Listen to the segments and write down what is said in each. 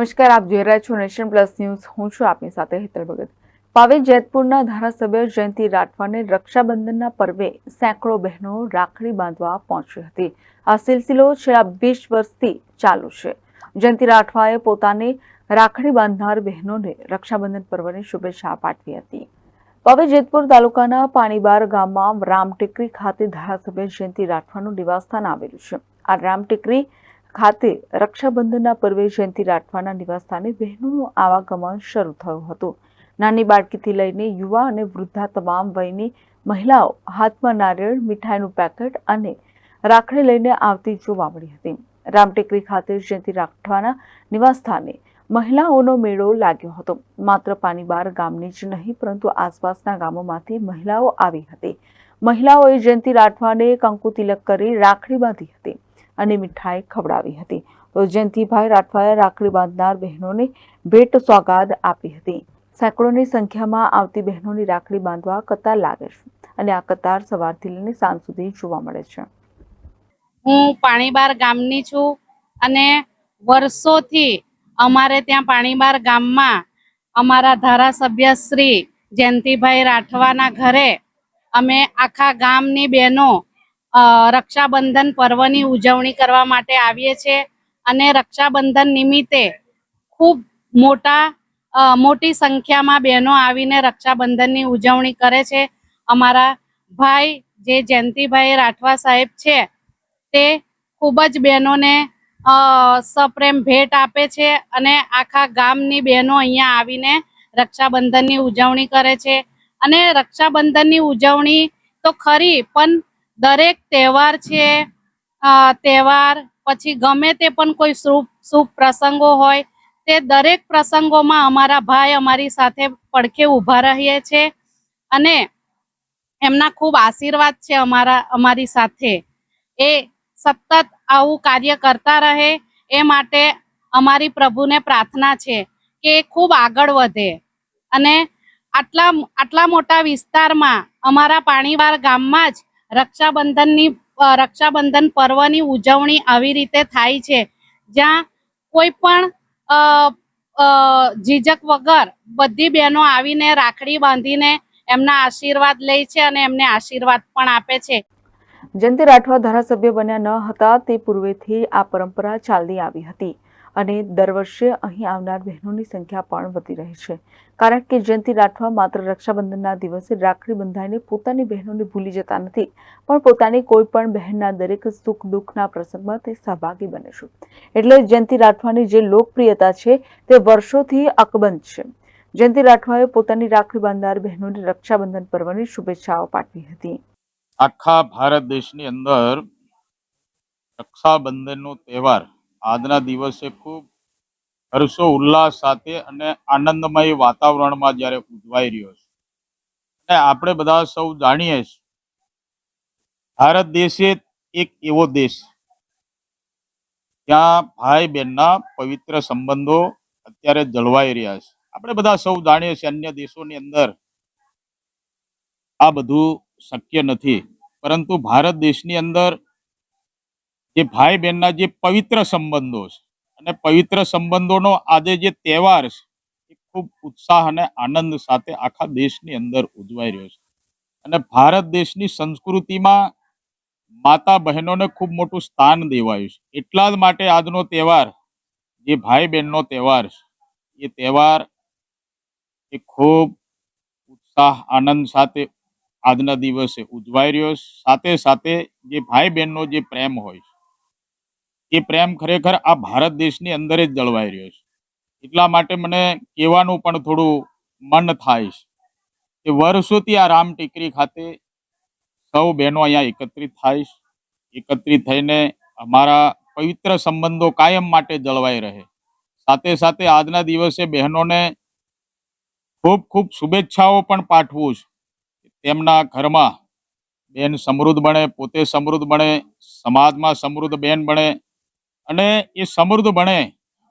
નમસ્કાર, આપ જોઈ રહ્યા છો નેશન પ્લસ ન્યૂઝ. હું છું આપની સાથે હેતલ ભગત. પાવી જેતપુરના ધારાસભ્ય જયંતિ રાઠવાને રક્ષાબંધનના પર્વે સેંકડો બહેનો રાખડી બાંધવા પહોંચી હતી. આ સિલસિલો છેલ્લા વીસ વર્ષથી ચાલુ છે. જયંતિ રાઠવાએ પોતાની રાખડી બાંધનાર બહેનોને રક્ષાબંધન પર્વની શુભેચ્છા પાઠવી હતી. પાવે જેતપુર તાલુકાના પાણીબાર ગામમાં રામટેકરી ખાતે ધારાસભ્ય જયંતિ રાઠવાનું નિવાસસ્થાન આવેલું છે. આ રામટેકરી ખાતે રક્ષાબંધનના પર્વે જયંતિ રાઠવાના નિવાસસ્થાને બહેનોનું આવાગમન શરૂ થયું હતું. નાની બાળકીથી લઈને યુવા અને વૃદ્ધા તમામ વયની મહિલાઓ હાથમાં નારિયેળ, મીઠાઈનું પેકેટ અને રાખડી લઈને આવતી જોવા મળી હતી. રામટેકરી ખાતે જયંતિ રાઠવાના નિવાસસ્થાને મહિલાઓનો મેળો લાગ્યો હતો. માત્ર પાણીબાર ગામની જ નહીં, પરંતુ આસપાસના ગામોમાંથી મહિલાઓ આવી હતી. મહિલાઓએ જયંતિ રાઠવાને કંકુ તિલક કરી રાખડી બાંધી હતી. અને મીઠાઈ ખવડાવી હતી. તો જયંતિભાઈ રાઠવાએ રાખડી બાંધનાર બહેનોને ભેટ સોગાદ આપી હતી. સેંકડોની સંખ્યામાં આવતી બહેનોની રાખડી બાંધવા કતાર લાગે છે અને આ કતાર સવારથી લઈને સાંજ સુધી જોવા મળે છે. હું પાણીબાર ગામની છું અને વર્ષોથી અમારે ત્યાં પાણીબાર ગામમાં અમારા ધારાસભ્ય શ્રી જયંતિભાઈ રાઠવાના ઘરે અમે આખા ગામની બહેનો રક્ષાબંધન પર્વની ઉજવણી કરવા માટે આવીએ છીએ અને રક્ષાબંધન નિમિત્તે ખૂબ મોટા મોટી સંખ્યામાં બહેનો આવીને રક્ષાબંધનની ઉજવણી કરે છે. અમારા ભાઈ જે જયંતિભાઈ રાઠવા સાહેબ છે, તે ખૂબ જ બહેનોને સપ્રેમ ભેટ આપે છે અને આખા ગામની બહેનો અહીંયા આવીને રક્ષાબંધનની ઉજવણી કરે છે. અને રક્ષાબંધનની ઉજવણી તો ખરી, પણ દરેક તહેવાર છે તહેવાર પછી ગમે તે પણ કોઈ શુભ શુભ પ્રસંગો હોય, તે દરેક પ્રસંગોમાં અમારા ભાઈ અમારી સાથે પડખે ઊભા રહીએ છે અને એમના ખૂબ આશીર્વાદ છે અમારા, અમારી સાથે. એ સતત આવું કાર્ય કરતા રહે, એ માટે અમારી પ્રભુને પ્રાર્થના છે કે એ ખૂબ આગળ વધે. અને આટલા આટલા મોટા વિસ્તારમાં અમારા પાણીવાર ગામમાં જ રક્ષાબંધનની રક્ષાબંધન પર્વની ઉજવણી આવી રીતે થાય છે. જ્યાં કોઈ પણ ઝીઝક વગર બધી બહેનો આવીને રાખડી બાંધીને એમના આશીર્વાદ લે છે અને એમને આશીર્વાદ પણ આપે છે. જયંતિ રાઠવા ધારાસભ્ય બન્યા ન હતા તે પૂર્વેથી આ પરંપરા ચાલતી આવી હતી. અને દર વર્ષે અહીં આવનાર બહેનોની સંખ્યા પણ વધી રહી છે. કારણ કે જયંતિ રાઠવા માત્ર રક્ષાબંધનના દિવસે રાખડી બંધાઈને પોતાની બહેનોને ભૂલી જતા નથી, પણ પોતાની કોઈ પણ બહેનના દરેક સુખ દુઃખના પ્રસંગમાં તે સહભાગી બને છે. એટલે જયંતિ રાઠવાની જે લોકપ્રિયતા છે તે વર્ષોથી અકબંધ છે. જયંતિ રાઠવાએ પોતાની રાખડી બાંધનાર બહેનોને રક્ષાબંધન પર્વની શુભેચ્છાઓ પાઠવી હતી. આખા ભારત દેશની અંદર રક્ષાબંધનનો તહેવાર આજના દિવસે ખૂબ હર્ષો, ઉલ્લાસ સાથે અને આનંદમય વાતાવરણમાં જ્યારે ઉજવાઈ રહ્યો છે. અને આપણે બધા સૌ જાણીએ છીએ, ભારત દેશ એક એવો દેશ ત્યાં ભાઈ બહેનના પવિત્ર સંબંધો અત્યારે જળવાઈ રહ્યા છે. આપણે બધા સૌ જાણીએ છીએ, અન્ય દેશોની અંદર આ બધું શક્ય નથી. પરંતુ ભારત દેશની અંદર જે ભાઈ બહેનના જે પવિત્ર સંબંધો છે અને પવિત્ર સંબંધોનો આજે જે તહેવાર છે, એ ખૂબ ઉત્સાહ અને આનંદ સાથે આખા દેશની અંદર ઉજવાઈ રહ્યો છે. અને ભારત દેશની સંસ્કૃતિમાં માતા બહેનોને ખૂબ મોટું સ્થાન દેવાયું છે. એટલા જ માટે આજનો તહેવાર, જે ભાઈ બહેનનો તહેવાર છે, એ તહેવાર એ ખૂબ ઉત્સાહ, આનંદ સાથે આજના દિવસે ઉજવાઈ રહ્યો છે. સાથે સાથે જે ભાઈ બહેનનો જે પ્રેમ હોય છે એ પ્રેમ ખરેખર આ ભારત દેશની અંદર જ જળવાઈ રહ્યો છે. એટલા માટે મને કહેવાનું પણ થોડું મન થાય છે કે વર્ષોથી આ રામ ટેકરી ખાતે સૌ બહેનો અહીંયા એકત્રિત થાય એકત્રિત થઈને અમારા પવિત્ર સંબંધો કાયમ માટે જળવાઈ રહે. સાથે સાથે આજના દિવસે બહેનોને ખૂબ ખૂબ શુભેચ્છાઓ પણ પાઠવું છું. તેમના ઘરમાં બેન સમૃદ્ધ બને, પોતે સમૃદ્ધ બને, સમાજમાં સમૃદ્ધ બેન બને અને એ સમૃદ્ધ બને,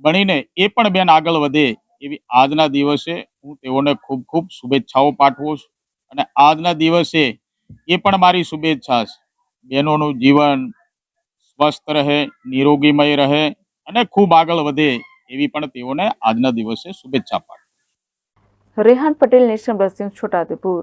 બનીને એ પણ બેન આગળ વધે એવી આજના દિવસે હું તેઓને ખૂબ ખૂબ શુભેચ્છાઓ પાઠવું છું. અને આજના દિવસે એ પણ મારી શુભેચ્છા છે. બહેનોનું જીવન સ્વસ્થ રહે, નિરોગીમય રહે અને ખૂબ આગળ વધે એવી પણ તેઓને આજના દિવસે શુભેચ્છા પાઠવું. Rehan Patel, national blessing, Chhotaudepur.